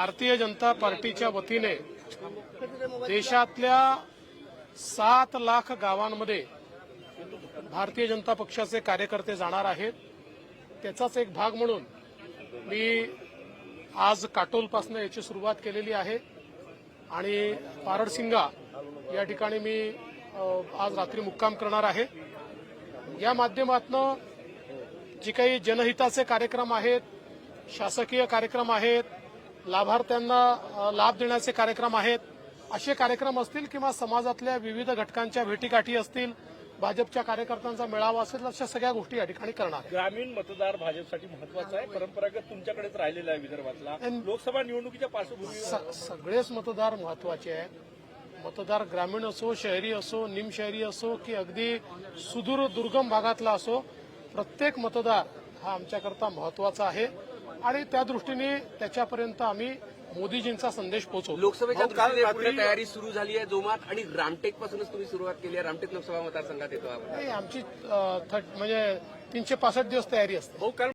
भारतीय जनता पार्टीच्या वतीने देशातल्या सात लाख गावांमध्ये भारतीय जनता पक्षाचे कार्यकर्ते जाणार आहेत. त्याचाच एक भाग म्हणून मी आज काटोलपासून याची सुरुवात केलेली आहे. आणि पारडसिंगा या ठिकाणी मी आज रात्री मुक्काम करणार आहे. या माध्यमातनं जी काही जनहिताचे कार्यक्रम आहेत शासकीय कार्यक्रम आहेत लाभार्थ्यांना लाभ देण्याचे कार्यक्रम आहेत. असे कार्यक्रम असतील किंवा समाजातल्या विविध घटकांच्या भेटीगाठी असतील भाजपच्या कार्यकर्त्यांचा मेळावा असेल अशा सगळ्या गोष्टी या ठिकाणी करणार आहे. ग्रामीण मतदार भाजपसाठी महत्त्वाचा आहे. परंपरागत तुमच्याकडेच राहिलेला आहे विदर्भातला. आणि- लोकसभा निवडणुकीच्या पार्श्वभूमीवर सगळेच मतदार महत्त्वाचे आहेत. मतदार ग्रामीण असो शहरी असो निमशहरी असो की अगदी सुदूर दुर्गम भागातला असो प्रत्येक मतदार हा आमच्याकरता महत्त्वाचा आहे. आणि त्या दृष्टीने त्याच्यापर्यंत आम्ही मोदीजींचा संदेश पोहोचवतो. लोकसभेच्या दृष्टीने तयारी सुरू झाली आहे जोमात आणि रामटेक पासूनच तुम्ही सुरुवात केली आहे. रामटेक लोकसभा मतदारसंघात येतो आपण. नाही, आमची अ, थर्ट- म्हणजे तीनशे पासष्ट दिवस तयारी असते. भाऊ काल